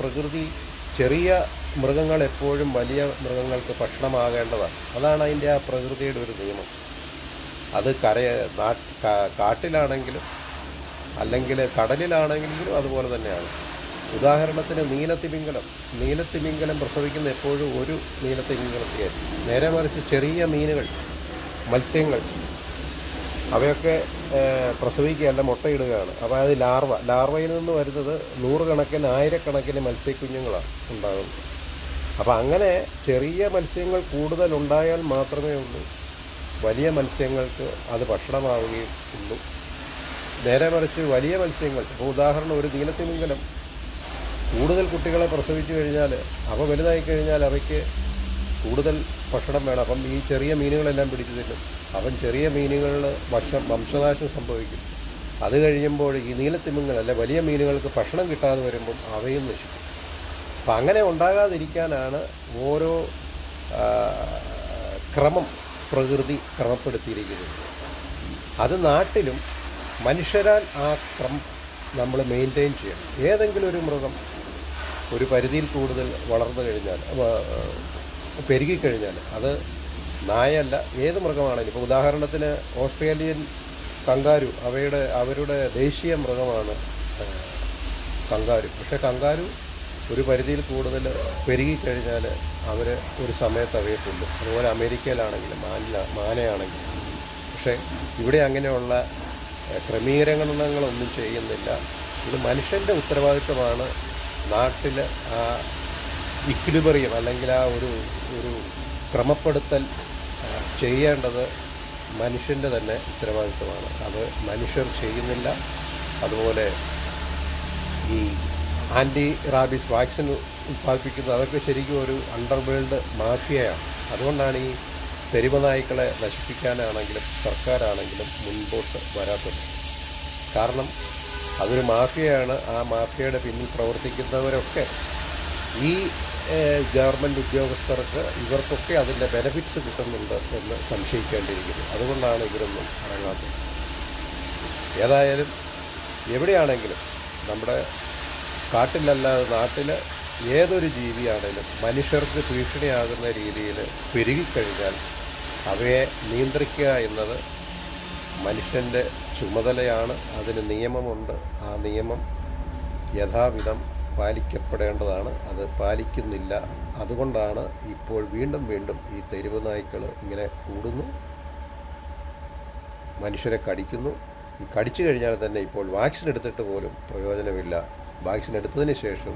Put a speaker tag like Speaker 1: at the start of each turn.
Speaker 1: പ്രകൃതി ചെറിയ മൃഗങ്ങൾ എപ്പോഴും വലിയ മൃഗങ്ങൾക്ക് ഭക്ഷണമാകേണ്ടതാണ്. അതാണ് അതിന്റെ ആ പ്രകൃതിയുടെ ഒരു നിയമം. അത് കര കാട്ടിലാണെങ്കിലും അല്ലെങ്കിൽ കടലിലാണെങ്കിലും അതുപോലെ തന്നെയാണ്. ഉദാഹരണത്തിന് നീലത്തിമിംഗലം. നീലത്തിമിംഗലം പ്രസവിക്കുന്ന എപ്പോഴും ഒരു നീലത്തിമിംഗലത്തെയായിരിക്കും നേരെ മറിച്ച് ചെറിയ മീനുകൾ മത്സ്യങ്ങൾ അവയൊക്കെ പ്രസവിക്കുകയല്ല മുട്ടയിടുകയാണ് അപ്പോൾ അത് ലാർവ ലാർവയിൽ നിന്ന് വരുന്നത് നൂറുകണക്കിന് ആയിരക്കണക്കിന് മത്സ്യക്കുഞ്ഞുങ്ങളാണ് ഉണ്ടാകുന്നത്. അപ്പോൾ അങ്ങനെ ചെറിയ മത്സ്യങ്ങൾ കൂടുതൽ ഉണ്ടായാൽ മാത്രമേ ഉള്ളൂ. വലിയ മത്സ്യങ്ങൾക്ക് അത് ഭക്ഷണമാവുകയും ഉള്ളൂ. നേരെ മറിച്ച് വലിയ മത്സ്യങ്ങൾ ഇപ്പോൾ ഉദാഹരണം ഒരു നീലത്തിമിംഗലം. കൂടുതൽ കുട്ടികളെ പ്രസവിച്ചു കഴിഞ്ഞാൽ അവ വലുതായി കഴിഞ്ഞാൽ അവയ്ക്ക് കൂടുതൽ ഭക്ഷണം വേണം. അപ്പം ഈ ചെറിയ മീനുകളെല്ലാം പിടിച്ചു തിന്നും. അവൻ ചെറിയ മീനുകളിൽ വശം വംശനാശം സംഭവിക്കും. അത് കഴിയുമ്പോൾ ഈ നീലത്തിമിംഗൽ അല്ലെ വലിയ മീനുകൾക്ക് ഭക്ഷണം കിട്ടാതെ വരുമ്പം അവയും നശിക്കും. അപ്പം അങ്ങനെ ഉണ്ടാകാതിരിക്കാനാണ് ഓരോ ക്രമം പ്രകൃതി ക്രമപ്പെടുത്തിയിരിക്കുന്നത്. അത് നാട്ടിലും മനുഷ്യരാൽ ആ ക്രമം നമ്മൾ മെയിന്റെയിൻ ചെയ്യണം. ഏതെങ്കിലും ഒരു മൃഗം ഒരു പരിധിയിൽ കൂടുതൽ വളർന്നു കഴിഞ്ഞാൽ പെരുകിക്കഴിഞ്ഞാൽ അത് നായല്ല ഏത് മൃഗമാണെങ്കിലും ഇപ്പോൾ ഉദാഹരണത്തിന് ഓസ്ട്രേലിയൻ കങ്കാരു അവയുടെ അവരുടെ ദേശീയ മൃഗമാണ് കങ്കാരു. പക്ഷേ കങ്കാരു ഒരു പരിധിയിൽ കൂടുതൽ പെരുകിക്കഴിഞ്ഞാൽ അവർ ഒരു സമയത്ത് അവയെ കൊല്ലും. അതുപോലെ അമേരിക്കയിലാണെങ്കിലും മാനില മാനയാണെങ്കിലും. പക്ഷേ ഇവിടെ അങ്ങനെയുള്ള ക്രമീകരണങ്ങളൊന്നും ചെയ്യുന്നില്ല. ഇത് മനുഷ്യന്റെ ഉത്തരവാദിത്വമാണ് നാട്ടിൽ ആ ഇക്വിലിബറിയം അല്ലെങ്കിൽ ആ ഒരു ഒരു ക്രമപ്പെടുത്തൽ ചെയ്യേണ്ടത് മനുഷ്യന്റെ തന്നെ ഉത്തരവാദിത്വമാണ്. അത് മനുഷ്യർ ചെയ്യുന്നില്ല. അതുപോലെ ഈ ആന്റി റാബീസ് വാക്സിൻ ഉത്പാദിപ്പിക്കുന്നത് അതൊക്കെ ശരിക്കും ഒരു അണ്ടർവേൾഡ് മാഫിയയാണ്. അതുകൊണ്ടാണ് ഈ തെരുവ് നായ്ക്കളെ നശിപ്പിക്കാനാണെങ്കിലും സർക്കാരാണെങ്കിലും മുൻപോട്ട് വരാത്തത്. കാരണം അതൊരു മാഫിയയാണ്. ആ മാഫിയയുടെ പിന്നിൽ പ്രവർത്തിക്കുന്നവരൊക്കെ ഈ ഗവൺമെന്റ് ഉദ്യോഗസ്ഥർക്ക് ഇവർക്കൊക്കെ അതിന്റെ ബെനഫിറ്റ്സ് കിട്ടുന്നുണ്ട് എന്ന് സംശയിക്കേണ്ടിയിരിക്കുന്നു. അതുകൊണ്ടാണ് ഇവരൊന്നും ഇറങ്ങാത്തത്. ഏതായാലും എവിടെയാണെങ്കിലും നമ്മുടെ കാട്ടിലല്ലാതെ നാട്ടിൽ ഏതൊരു ജീവിയാണെങ്കിലും മനുഷ്യർക്ക് ഭീഷണിയാകുന്ന രീതിയിൽ പെരുകിക്കഴിഞ്ഞാൽ അവയെ നിയന്ത്രിക്കുക എന്നത് മനുഷ്യന്റെ ചുമതലയാണ്. അതിന് നിയമമുണ്ട്. ആ നിയമം യഥാവിധം പാലിക്കപ്പെടേണ്ടതാണ്. അത് പാലിക്കുന്നില്ല. അതുകൊണ്ടാണ് ഇപ്പോൾ വീണ്ടും വീണ്ടും ഈ തെരുവ് നായ്ക്കൾ ഇങ്ങനെ കൂടുന്നു. മനുഷ്യരെ കടിക്കുന്നു. കടിച്ചു കഴിഞ്ഞാൽ തന്നെ ഇപ്പോൾ വാക്സിൻ എടുത്തിട്ട് പോലും പ്രയോജനമില്ല. വാക്സിൻ എടുത്തതിന് ശേഷം